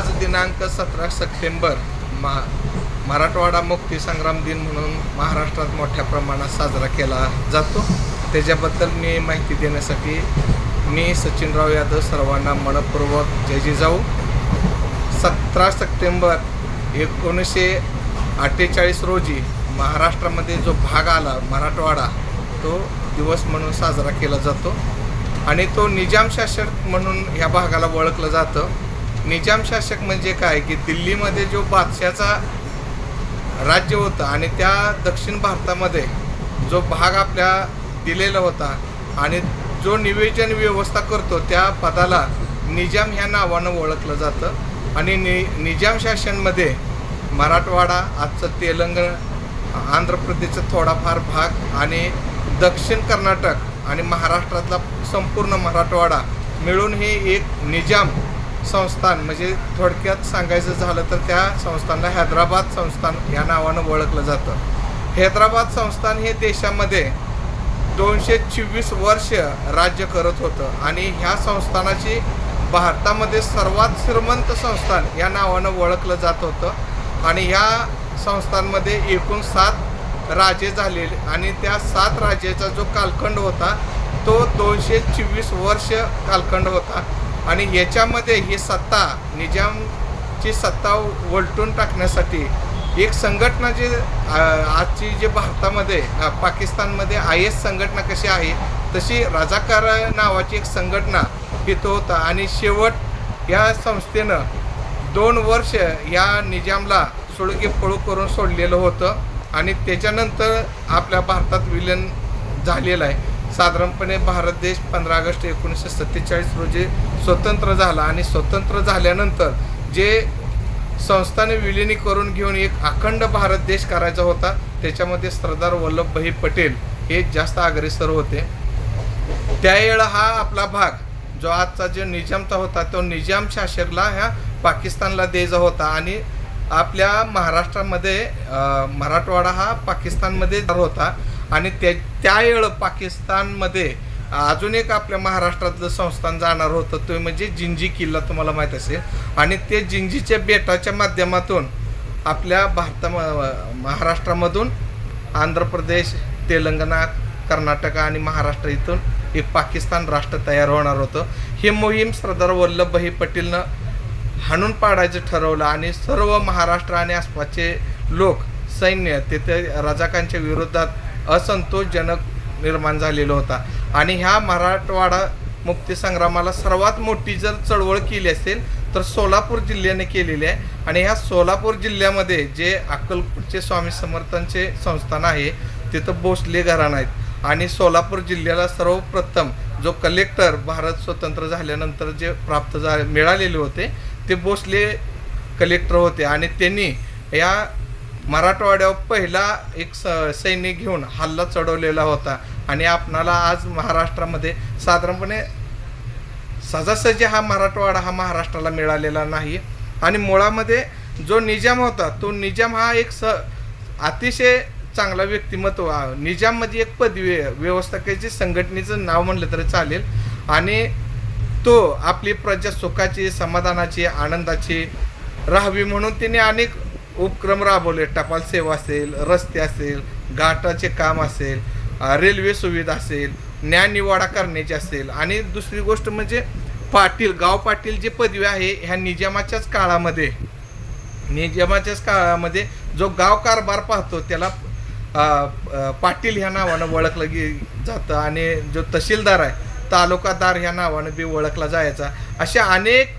आज दिनांक सतरा सप्टेंबर मा मराठवाडा मुक्तीसंग्राम दिन म्हणून महाराष्ट्रात मोठ्या प्रमाणात साजरा केला जातो. त्याच्याबद्दल मी माहिती देण्यासाठी मी सचिनराव यादव सर्वांना मनपूर्वक जय जिजाऊ सतरा सप्टेंबर एकोणीसशे अठ्ठेचाळीस रोजी महाराष्ट्रामध्ये जो भाग आला मराठवाडा तो दिवस म्हणून साजरा केला जातो. आणि तो निजाम शासक म्हणून ह्या भागाला ओळखलं जातं. निजाम शासक म्हणजे काय? की दिल्लीमध्ये जो बादशाचा राज्य होतं आणि त्या दक्षिण भारतामध्ये जो भाग आपल्या दिलेला होता आणि जो निवेदन व्यवस्था करतो त्या पदाला निजाम ह्या नावानं ओळखलं जातं. आणि नि निजाम शासनमध्ये मराठवाडा आजचं तेलंगण आंध्र प्रदेशचा थोडाफार भाग आणि दक्षिण कर्नाटक आणि महाराष्ट्रातला संपूर्ण मराठवाडा मिळून हे एक निजाम संस्थान म्हणजे थोडक्यात सांगायचं झालं तर त्या संस्थानला हैदराबाद संस्थान या नावानं ओळखलं जातं. हैदराबाद संस्थान हे देशामध्ये दोनशे चोवीस वर्ष राज्य करत होतं आणि ह्या संस्थानाची भारतामध्ये सर्वात श्रीमंत संस्थान या नावानं ओळखलं जात होतं. आणि ह्या संस्थांमध्ये एकूण सात राजे झालेले आणि त्या सात राजेचा जो कालखंड होता तो दोनशे चोवीस वर्ष कालखंड होता. आणि याच्यामध्ये ही सत्ता निजामची सत्ता उलटून टाकण्यासाठी एक संघटना जी आजची जे भारतामध्ये पाकिस्तानमध्ये आय एस संघटना कशी आहे तशी राजाकार नावाची एक संघटना तिथं होता. आणि शेवट या संस्थेनं दोन वर्ष या निजामला सोडकी पळू करून सोडलेलं होतं. आणि त्याच्यानंतर आपल्या भारतात विलीन झालेलं आहे. साधारणपणे भारत देश पंधरा ऑगस्ट एकोणीसशे सत्तेचाळीस रोजी स्वतंत्र झाला आणि स्वतंत्र झाल्यानंतर जे संस्थाने विलिनी करून घेऊन एक अखंड भारत देश करायचा होता त्याच्यामध्ये सरदार वल्लभभाई पटेल हे जास्त अग्रेसर होते. त्यावेळेला हा आपला भाग जो आजचा जो निजामचा होता तो निजाम शासकला ह्या पाकिस्तानला द्यायचा होता आणि आपल्या महाराष्ट्रामध्ये मराठवाडा हा पाकिस्तानमध्ये होता. आणि त्या त्यावेळं पाकिस्तानमध्ये अजून एक आपल्या महाराष्ट्रातलं संस्थान जाणार होतं तो म्हणजे जिंजी किल्ला तुम्हाला माहीत असेल. आणि ते जिंजीच्या बेटाच्या माध्यमातून आपल्या भारता महाराष्ट्रामधून आंध्र प्रदेश तेलंगणा कर्नाटक आणि महाराष्ट्र इथून एक पाकिस्तान राष्ट्र तयार होणार होतं. हे मोहीम सरदार वल्लभभाई पटेलनं हाणून पाडायचं ठरवलं आणि सर्व महाराष्ट्र आणि आसपासचे लोक सैन्य तिथे रजाकांच्या विरोधात असंतोषजनक निर्माण झालेला होता. आणि ह्या मराठवाडा मुक्तीसंग्रामाला सर्वात मोठी जर चळवळ केली असेल तर सोलापूर जिल्ह्याने केलेली आहे. आणि ह्या सोलापूर जिल्ह्यामध्ये जे अक्कलकोटचे स्वामी समर्थांचे संस्थान आहे तिथं भोसले घराणं आहेत. आणि सोलापूर जिल्ह्याला सर्वप्रथम जो कलेक्टर भारत स्वतंत्र झाल्यानंतर जे प्राप्त झा मिळालेले होते ते भोसले कलेक्टर होते. आणि त्यांनी या मराठवाड्यावर पहिला एक स सैनिक घेऊन हल्ला चढवलेला होता आणि आपणाला आज महाराष्ट्रामध्ये साधारणपणे सहजासहजी हा मराठवाडा हा महाराष्ट्राला मिळालेला नाही आणि मुळामध्ये जो निजाम होता तो निजाम हा एक स अतिशय चांगला व्यक्तिमत्व हा. निजाम म्हणजे एक पदवी आहे. व्यवस्थापकाची संघटनेचं नाव म्हणलं तरी चालेल आणि तो आपली प्रजा सुखाची समाधानाची आनंदाची राहावी म्हणून तिने अनेक उपक्रम राबवले. टपाल सेवा असेल रस्ते असेल घाटाचे काम असेल रेल्वे सुविधा असेल न्यायनिवाडा करण्याची असेल. आणि दुसरी गोष्ट म्हणजे पाटील गाव पाटील जी पदवी आहे ह्या निजामाच्याच काळामध्ये निजामाच्याच काळामध्ये जो गाव कारभार पाहतो त्याला पाटील ह्या नावानं ओळखलं गे जातं. आणि जो तहसीलदार आहे तालुकादार ह्या नावानं बी ओळखला जायचा. अशा अनेक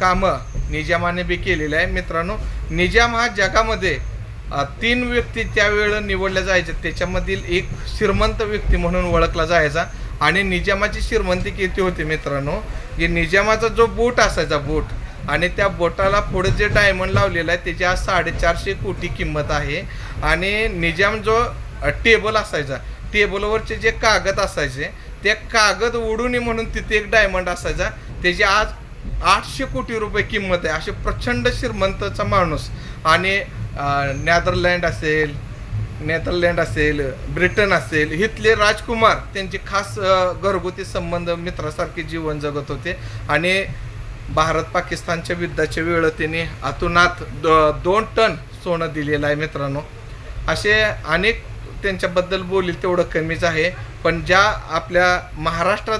कामं निजामाने बी केलेले आहे. मित्रांनो निजाम हा जगामध्ये तीन व्यक्ती त्यावेळेला निवडल्या जायच्या. त्याच्यामधील एक श्रीमंत व्यक्ती म्हणून ओळखला जायचा आणि निजामाची श्रीमंती किती होती मित्रांनो? की निजामाचा जो बूट असायचा बूट आणि त्या बोटाला पुढे जे डायमंड लावलेला आहे त्याची आज साडेचारशे कोटी किंमत आहे. आणि निजाम जो टेबल असायचा टेबलवरचे जे कागद असायचे ते कागद उडून म्हणून तिथे एक डायमंड असायचा. त्याची आज आठशे कोटी रुपये किंमत आहे. असे प्रचंड श्रीमंतचा माणूस. आणि नेदरलँड असेल नेदरलँड असेल ब्रिटन असेल इथले राजकुमार त्यांचे खास घरगुती संबंध मित्रासारखे जीवन जगत होते. आणि भारत पाकिस्तानच्या युद्धाच्या वेळ त्यांनी अतोनात द दोन टन सोनं दिलेलं आहे मित्रांनो. असे अनेक त्यांच्याबद्दल बोलील तेवढं कमीच आहे. पण ज्या आपल्या महाराष्ट्रात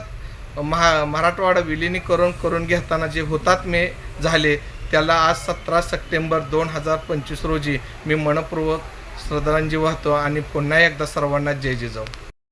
महा मराठवाडा विलिनीकरण करून घेताना जे हुतात्मे झाले त्याला आज सतरा सप्टेंबर दोन हजार पंचवीस रोजी मी मनपूर्वक श्रद्धांजली वाहतो आणि पुन्हा एकदा सर्वांना जय जिजाऊ.